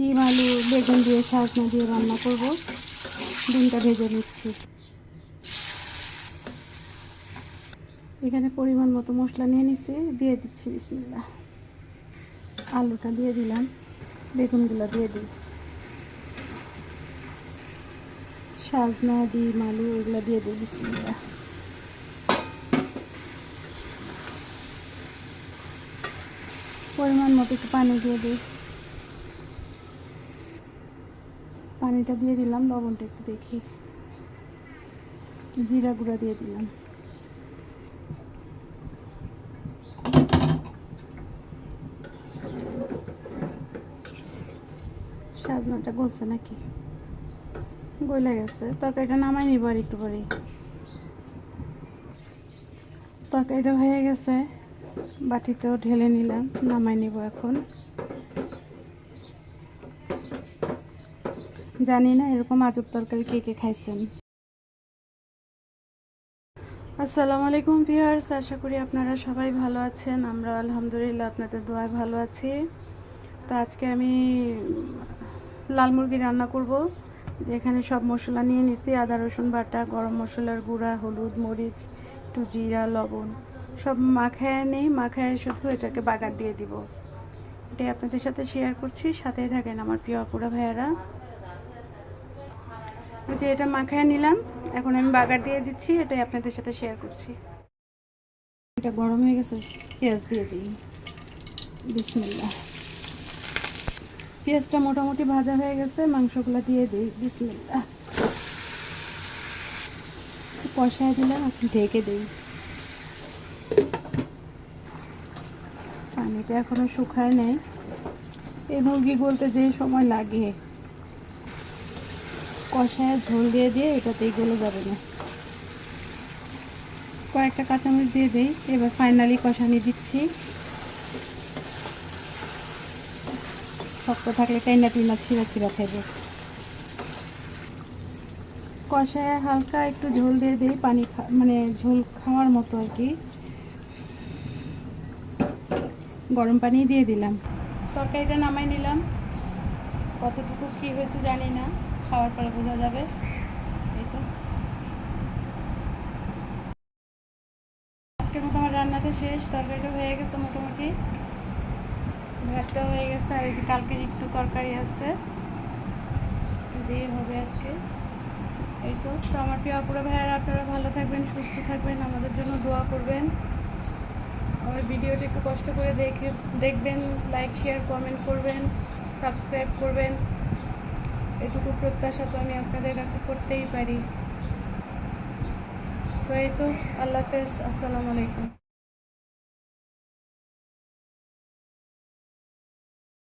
ডিম, আলু, বেগুন দিয়ে সাজনা দিয়ে রান্না করব। ডিমটা ভেজে নিচ্ছি। এখানে পরিমাণ মতো মশলা নিয়ে নিচ্ছি দিয়ে দিচ্ছি বিসমিল্লা আলুটা দিয়ে দিলাম। বেগুনগুলো দিয়ে দিই। সাজনা, ডিম, আলু, এগুলো দিয়ে দিই বিসমিল্লা পরিমাণ মতো একটু পানি দিয়ে দিই। পানিটা দিয়ে দিলাম, লবণটা একটু দেখি। জিরা গুঁড়া দিয়ে দিলাম। সাজনাটা গলছে নাকি? গলে গেছে। তরকারিটা নামাই নিব আর একটু পরে তরকারিটা হয়ে গেছে। বাটিটাও ঢেলে নিলাম, নামাই নিব এখন। জানি না, এরকম আজব তরকারি কে কে খাইছেন। আসসালামু আলাইকুম ভিউয়ার্স, আশা করি আপনারা সবাই ভালো আছেন আমরা আলহামদুলিল্লাহ আপনাদের দোয়ায় ভালো আছি। তো আজকে আমি লাল মুরগি রান্না করব, যেখানে সব মশলা নিয়ে নিছি, আদা, রসুন বাটা, গরম মশলার গুঁড়া, হলুদ, মরিচ, একটু জিরা, লবণ, সব মাখায় নেই, মাখায় শুধু এটাকে বাগার দিয়ে দিব। এটাই আপনাদের সাথে শেয়ার করছি, সাথেই থাকেন আমার প্রিয় আপুরা, ভাইয়ারা। যে এটা মাখায় নিলাম। এখন আমি বাগার দিয়ে দিচ্ছি, এটাই আপনাদের সাথে শেয়ার করছি। এটা গরম হয়ে গেছে, পেঁয়াজ দিয়ে দিই। বিসমিল্লা পেঁয়াজটা মোটামুটি ভাজা হয়ে গেছে, মাংসগুলো দিয়ে দিই। বিসমিল্লা কষায় দিলাম এখন ঢেকে দিই। পানিটা এখনও শুকায় নেই। এই মুরগি বলতে যে সময় লাগে। কষায় ঝোল দিয়ে দিয়ে এটাতেই গলে যাবে না। কয়েকটা কাঁচামরিচ দিয়ে দিই, এবার ফাইনালি কষানি দিচ্ছি। শক্ত থাকলে টাইনা টুইনা ছিঁড়া ছিঁড়া খাইবে কষায় হালকা একটু ঝোল দিয়ে দিই, পানি মানে ঝোল খাওয়ার মতো আর কি। গরম পানি দিয়ে দিলাম। তরকারিটা নামাই নিলাম। কতটুকু কী হয়েছে জানি না। খাওয়ার পরে বোঝা যাবে। এই তো। আজকের মতো আমার রান্নাটা শেষ। তরকারিটা হয়ে গেছে মোটামুটি। ভাতটা হয়ে গেছে, আর এই যে কালকে একটু তরকারি আছে। দিয়ে হবে আজকে। এই তো। তো আমার প্রিয় আপুরা ভাইয়ারা, আপনারা ভালো থাকবেন, সুস্থ থাকবেন, আমাদের জন্য দোয়া করবেন। আমার ভিডিওটা একটু কষ্ট করে দেখে দেখবেন লাইক শেয়ার কমেন্ট করবেন সাবস্ক্রাইব করবেন। এটুকু প্রত্যাশা তো আমি আপনাদের কাছে করতেই পারি। তো এই তো, আল্লাহ হাফেজ, আসসালামু আলাইকুম।